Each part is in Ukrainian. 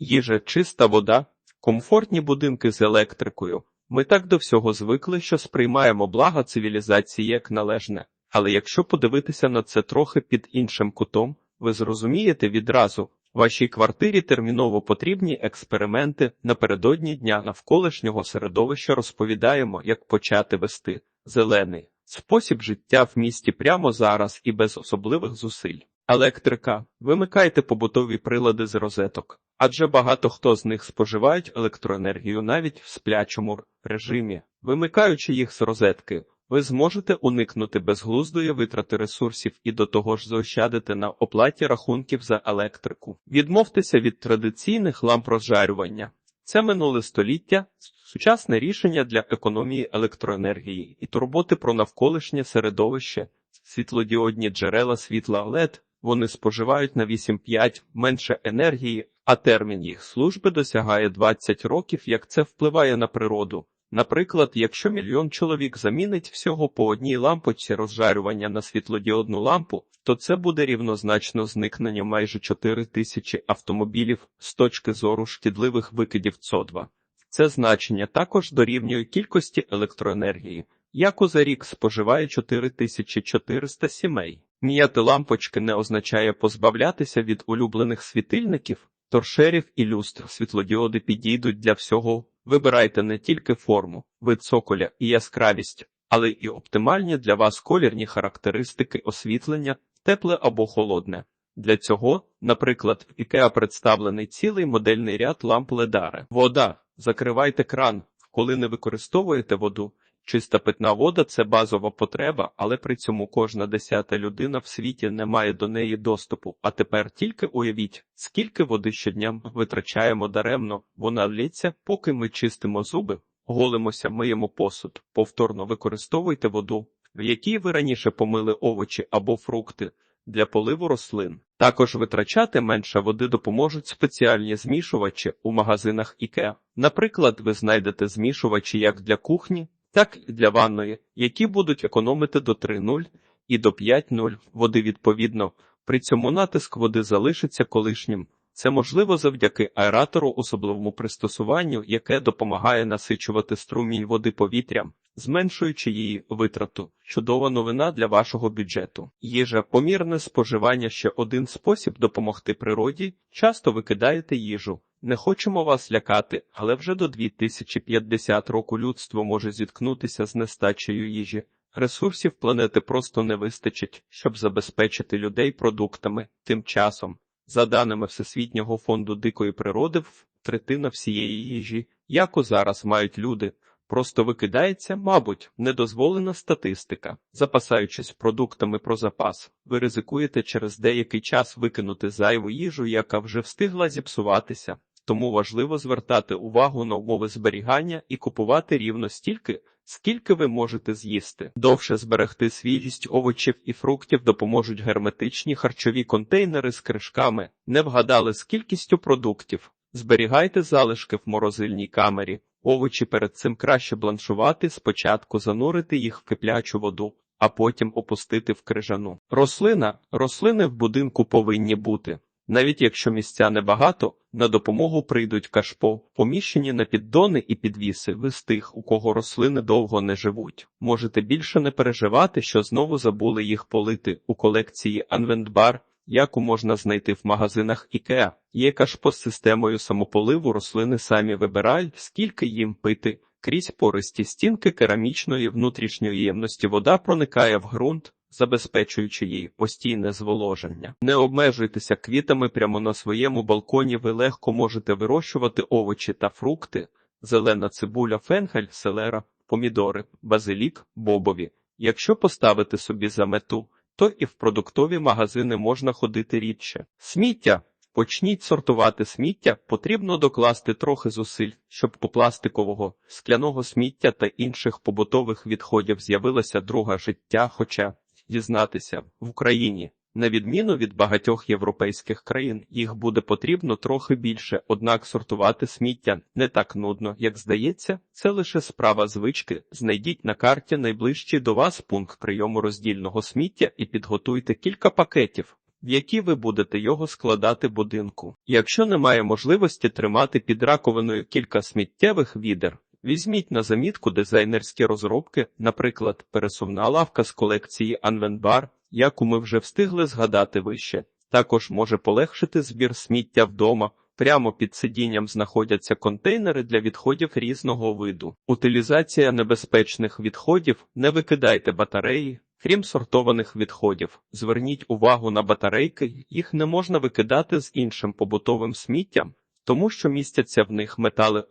їжа, чиста вода, комфортні будинки з електрикою. Ми так до всього звикли, що сприймаємо блага цивілізації як належне. Але якщо подивитися на це трохи під іншим кутом, ви зрозумієте відразу, вашій квартирі терміново потрібні експерименти. Напередодні дня навколишнього середовища розповідаємо, як почати вести зелений спосіб життя в місті прямо зараз і без особливих зусиль. Електрика. Вимикайте побутові прилади з розеток, адже багато хто з них споживають електроенергію навіть в сплячому режимі. Вимикаючи їх з розетки, ви зможете уникнути безглуздої витрати ресурсів і до того ж заощадити на оплаті рахунків за електрику. Відмовтеся від традиційних ламп розжарювання. Це минуле століття, сучасне рішення для економії електроенергії і турботи про навколишнє середовище, світлодіодні джерела світла LED, вони споживають на 8,5 менше енергії, а термін їх служби досягає 20 років, як це впливає на природу. Наприклад, якщо мільйон чоловік замінить всього по одній лампочці розжарювання на світлодіодну лампу, то це буде рівнозначно зникненню майже 4 тисячі автомобілів з точки зору шкідливих викидів СО2. Це значення також дорівнює кількості електроенергії, яку за рік споживає 4400 сімей. Міняти лампочки не означає позбавлятися від улюблених світильників, торшерів і люстр. Світлодіоди підійдуть для всього. Вибирайте не тільки форму, вид цоколя і яскравість, але й оптимальні для вас колірні характеристики освітлення, тепле або холодне. Для цього, наприклад, в IKEA представлений цілий модельний ряд ламп ледари. Вода. Закривайте кран, коли не використовуєте воду. Чиста питна вода це базова потреба, але при цьому кожна десята людина в світі не має до неї доступу. А тепер тільки уявіть, скільки води щодня витрачаємо даремно, вона лється, поки ми чистимо зуби, голимося, миємо посуд, повторно використовуйте воду, в якій ви раніше помили овочі або фрукти для поливу рослин. Також витрачати менше води допоможуть спеціальні змішувачі у магазинах IKEA. Наприклад, ви знайдете змішувачі як для кухні, так і для ванної, які будуть економити до 3,0 і до 5,0 води відповідно. При цьому натиск води залишиться колишнім. Це можливо завдяки аератору особливому пристосуванню, яке допомагає насичувати струмінь води повітрям, зменшуючи її витрату. Чудова новина для вашого бюджету. Їжа, помірне споживання ще один спосіб допомогти природі. Часто викидаєте їжу. Не хочемо вас лякати, але вже до 2050 року людство може зіткнутися з нестачею їжі. Ресурсів планети просто не вистачить, щоб забезпечити людей продуктами. Тим часом, за даними Всесвітнього фонду дикої природи, третина всієї їжі, яку зараз мають люди, просто викидається, мабуть, недозволена статистика. Запасаючись продуктами про запас, ви ризикуєте через деякий час викинути зайву їжу, яка вже встигла зіпсуватися. Тому важливо звертати увагу на умови зберігання і купувати рівно стільки, скільки ви можете з'їсти. Довше зберегти свіжість овочів і фруктів допоможуть герметичні харчові контейнери з кришками. Не вгадали з кількістю продуктів. Зберігайте залишки в морозильній камері. Овочі перед цим краще бланшувати, спочатку занурити їх в киплячу воду, а потім опустити в крижану. Рослина, рослини в будинку повинні бути. Навіть якщо місця небагато, на допомогу прийдуть кашпо, поміщені на піддони і підвіси, ви з тих, у кого рослини довго не живуть. Можете більше не переживати, що знову забули їх полити у колекції Анвентбар, яку можна знайти в магазинах IKEA. Є кашпо з системою самополиву рослини самі вибирають, скільки їм пити. Крізь пористі стінки керамічної внутрішньої ємності вода проникає в ґрунт, забезпечуючи їй постійне зволоження. Не обмежуйтеся квітами прямо на своєму балконі. Ви легко можете вирощувати овочі та фрукти, зелена цибуля, фенхель, селера, помідори, базилік, бобові. Якщо поставити собі за мету, то і в продуктові магазини можна ходити рідше. Сміття. Почніть сортувати сміття, потрібно докласти трохи зусиль, щоб у пластикового, скляного сміття та інших побутових відходів з'явилося друге життя, хоча дізнатися в Україні. На відміну від багатьох європейських країн, їх буде потрібно трохи більше, однак сортувати сміття не так нудно, як здається, це лише справа звички. Знайдіть на карті найближчий до вас пункт прийому роздільного сміття і підготуйте кілька пакетів. в які ви будете його складати будинку. Якщо немає можливості тримати під раковиною кілька сміттєвих відер, візьміть на замітку дизайнерські розробки, наприклад, пересувна лавка з колекції Анвенбар, яку ми вже встигли згадати вище. Також може полегшити збір сміття вдома. Прямо під сидінням знаходяться контейнери для відходів різного виду. Утилізація небезпечних відходів. Не викидайте батареї. Крім сортованих відходів, зверніть увагу на батарейки, їх не можна викидати з іншим побутовим сміттям, тому що містяться в них метали.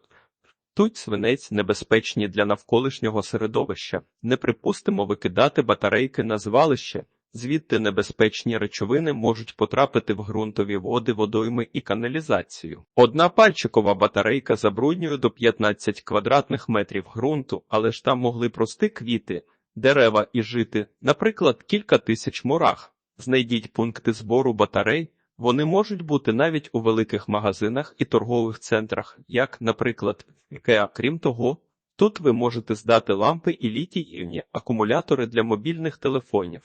Тут свинець небезпечні для навколишнього середовища. Не припустимо викидати батарейки на звалище, звідти небезпечні речовини можуть потрапити в ґрунтові води, водойми і каналізацію. Одна пальчикова батарейка забруднює до 15 квадратних метрів ґрунту, але ж там могли прости квіти, дерева і жити, наприклад, кілька тисяч мурах. Знайдіть пункти збору батарей. Вони можуть бути навіть у великих магазинах і торгових центрах, як, наприклад, IKEA. Крім того, тут ви можете здати лампи і літійні акумулятори для мобільних телефонів.